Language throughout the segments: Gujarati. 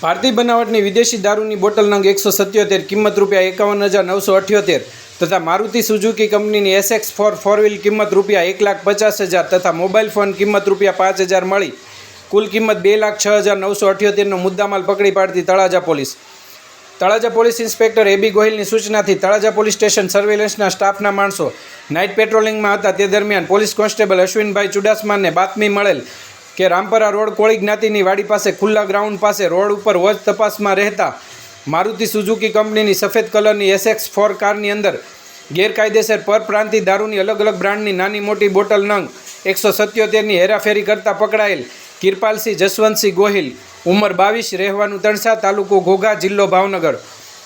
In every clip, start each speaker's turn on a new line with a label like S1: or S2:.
S1: ભારતીય બનાવટની વિદેશી દારૂની બોટલ નંગ એકસો સત્યોતેર, કિંમત રૂપિયા એકાવન હજાર નવસો અઠ્યોતેર તથા મારુતિ સુઝુકી કંપનીની એસએક્સ ફોર ફોર વ્હીલ કિંમત રૂપિયા એક લાખ પચાસ હજાર તથા મોબાઈલ ફોન કિંમત રૂપિયા પાંચ હજાર મળી. કુલ કિંમત બે લાખ છ હજાર નવસો અઠ્યોતેરનો મુદ્દામાલ પકડી પાડતી Talaja police. Talaja police inspector AB ગોહિલની સૂચનાથી તળાજા પોલીસ સ્ટેશન સર્વેલન્સના સ્ટાફના માણસો નાઇટ પેટ્રોલિંગમાં હતા. તે દરમિયાન પોલીસ કોન્સ્ટેબલ અશ્વિનભાઈ ચુડાસમાને બાતમી મળેલ કે રામપરા રોડ કોળી જ્ઞાતિની વાડી પાસે ખુલ્લા ગ્રાઉન્ડ પાસે રોડ ઉપર વોચ તપાસમાં રહેતા મારુતિ સુઝુકી કંપનીની સફેદ કલરની એસએક્સ ફોર કારની અંદર ગેરકાયદેસર પરપ્રાંતિ દારૂની અલગ અલગ બ્રાન્ડની નાની મોટી બોટલ નંગ એકસો સત્યોતેરની હેરાફેરી કરતા પકડાયેલ કિરપાલસિંહ જસવંતસિંહ ગોહિલ, ઉંમર બાવીસ, રહેવાનું તણસા તાલુકો ઘોઘા જિલ્લો ભાવનગર.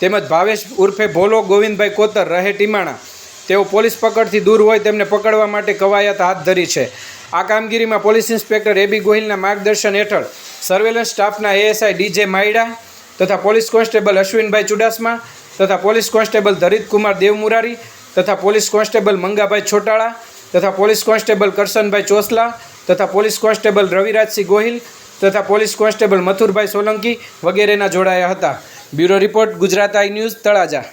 S1: તેમજ ભાવેશ ઉર્ફે ભોલો ગોવિંદભાઈ કોતર રહે ટીમાણા. તેઓ પોલીસ પકડથી દૂર હોય તેમને પકડવા માટે કવાયત હાથ ધરી છે. આ કામગીરીમાં પોલીસ ઇન્સ્પેક્ટર એબી ગોહિલના માર્ગદર્શન હેઠળ સર્વેલન્સ સ્ટાફના એએસઆઈ ડીજે માયડા તથા પોલીસ કોન્સ્ટેબલ અશ્વિનભાઈ ચુડાસમા તથા પોલીસ કોન્સ્ટેબલ ધરિતકુમાર દેવમુરારી તથા પોલીસ કોન્સ્ટેબલ મંગાભાઈ છોટાળા તથા પોલીસ કોન્સ્ટેબલ કરશનભાઈ ચોસલા તથા પોલીસ કોન્સ્ટેબલ રવિરાજસિંહ ગોહિલ તથા પોલીસ કોન્સ્ટેબલ મથુરભાઈ સોલંકી વગેરેના જોડાયા હતા. Bureau report Gujarat I news Talaja.